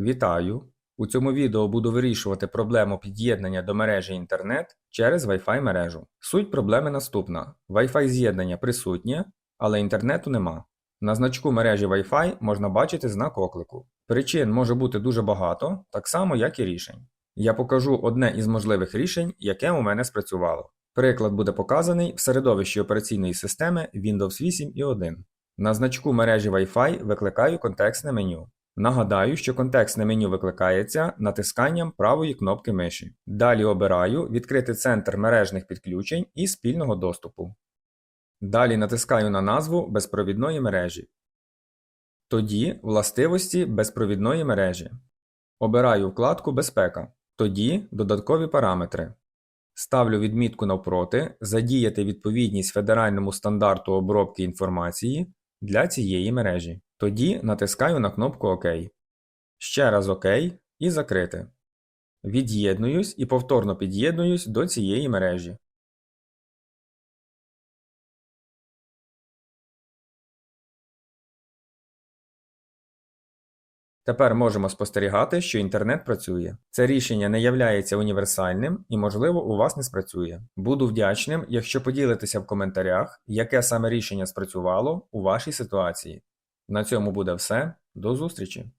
Вітаю! У цьому відео буду вирішувати проблему під'єднання до мережі інтернет через Wi-Fi мережу. Суть проблеми наступна: Wi-Fi з'єднання присутнє, але інтернету нема. На значку мережі Wi-Fi можна бачити знак оклику. Причин може бути дуже багато, так само як і рішень. Я покажу одне із можливих рішень, яке у мене спрацювало. Приклад буде показаний в середовищі операційної системи Windows 8 і 1. На значку мережі Wi-Fi викликаю контекстне меню. Нагадаю, що контекстне меню викликається натисканням правої кнопки миші. Далі обираю відкрити центр мережних підключень і спільного доступу. Далі натискаю на назву безпровідної мережі. Тоді властивості безпровідної мережі. Обираю вкладку Безпека. Тоді додаткові параметри. Ставлю відмітку навпроти Задіяти відповідність федеральному стандарту обробки інформації для цієї мережі. Тоді натискаю на кнопку ОК. Ще раз ОК і закрити. Від'єднуюсь і повторно під'єднуюсь до цієї мережі. Тепер можемо спостерігати, що інтернет працює. Це рішення не являється універсальним і, можливо, у вас не спрацює. Буду вдячним, якщо поділитеся в коментарях, яке саме рішення спрацювало у вашій ситуації. На цьому буде все. До зустрічі!